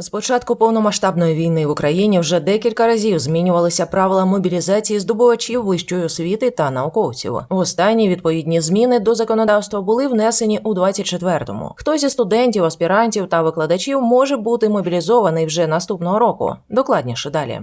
З початку повномасштабної війни в Україні вже декілька разів змінювалися правила мобілізації здобувачів вищої освіти та науковців. Останні відповідні зміни до законодавства були внесені у 24-му. Хто зі студентів, аспірантів та викладачів може бути мобілізований вже наступного року. Докладніше далі.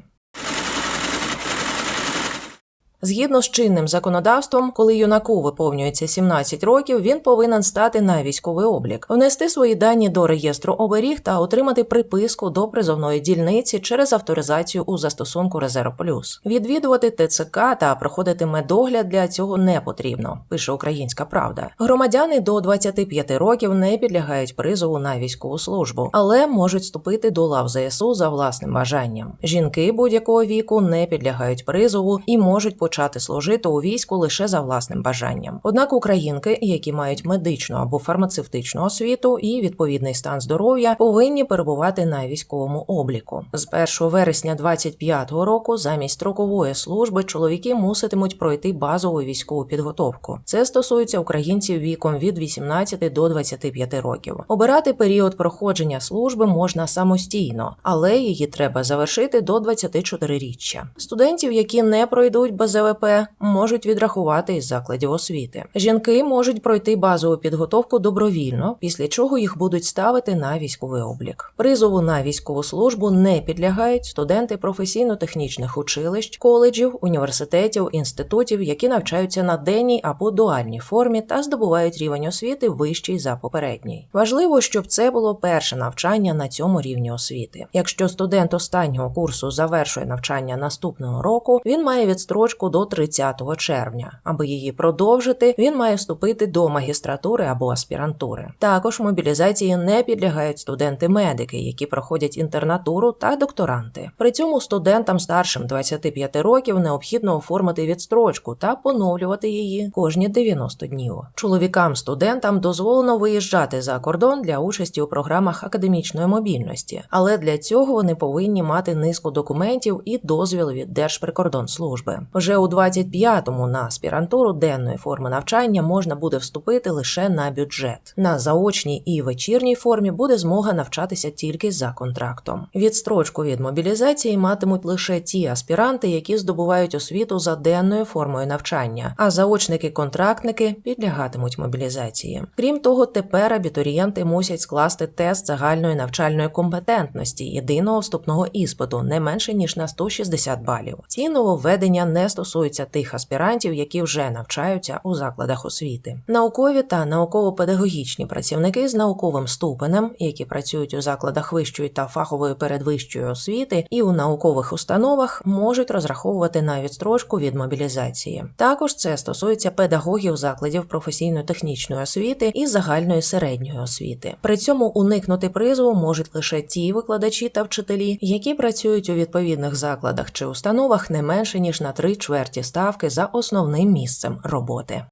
Згідно з чинним законодавством, коли юнаку виповнюється 17 років, він повинен стати на військовий облік, внести свої дані до реєстру оберіг та отримати приписку до призовної дільниці через авторизацію у застосунку Резерв Плюс. Відвідувати ТЦК та проходити медогляд для цього не потрібно, пише Українська Правда. Громадяни до 25 років не підлягають призову на військову службу, але можуть вступити до лав ЗСУ за власним бажанням. Жінки будь-якого віку не підлягають призову і можуть почати служити у війську лише за власним бажанням. Однак українки, які мають медичну або фармацевтичну освіту і відповідний стан здоров'я, повинні перебувати на військовому обліку. З 1 вересня 2025 року замість строкової служби чоловіки муситимуть пройти базову військову підготовку. Це стосується українців віком від 18 до 25 років. Обирати період проходження служби можна самостійно, але її треба завершити до 24-річчя. Студентів, які не пройдуть БЗВП, можуть відрахувати із закладів освіти. Жінки можуть пройти базову підготовку добровільно, після чого їх будуть ставити на військовий облік. Призову на військову службу не підлягають студенти професійно-технічних училищ, коледжів, університетів, інститутів, які навчаються на денній або дуальній формі та здобувають рівень освіти вищий за попередній. Важливо, щоб це було перше навчання на цьому рівні освіти. Якщо студент останнього курсу завершує навчання наступного року, він має відстрочку до 30 червня. Аби її продовжити, він має вступити до магістратури або аспірантури. Також мобілізації не підлягають студенти-медики, які проходять інтернатуру та докторанти. При цьому студентам старшим 25 років необхідно оформити відстрочку та поновлювати її кожні 90 днів. Чоловікам-студентам дозволено виїжджати за кордон для участі у програмах академічної мобільності, але для цього вони повинні мати низку документів і дозвіл від Держприкордонслужби. Вже у 25-му на аспірантуру денної форми навчання можна буде вступити лише на бюджет. На заочній і вечірній формі буде змога навчатися тільки за контрактом. Відстрочку від мобілізації матимуть лише ті аспіранти, які здобувають освіту за денною формою навчання, а заочники-контрактники підлягатимуть мобілізації. Крім того, тепер абітурієнти мусять скласти тест загальної навчальної компетентності єдиного вступного іспиту не менше ніж на 160 балів. Ці нововведення не стосуються тих аспірантів, які вже навчаються у закладах освіти. Наукові та науково-педагогічні працівники з науковим ступенем, які працюють у закладах вищої та фахової передвищої освіти і у наукових установах, можуть розраховувати на відстрочку від мобілізації. Також це стосується педагогів закладів професійно-технічної освіти і загальної середньої освіти. При цьому уникнути призову можуть лише ті викладачі та вчителі, які працюють у відповідних закладах чи установах не менше ніж на три чверті ставки за основним місцем роботи.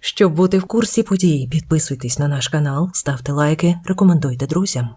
Щоб бути в курсі подій, підписуйтесь на наш канал, ставте лайки, рекомендуйте друзям.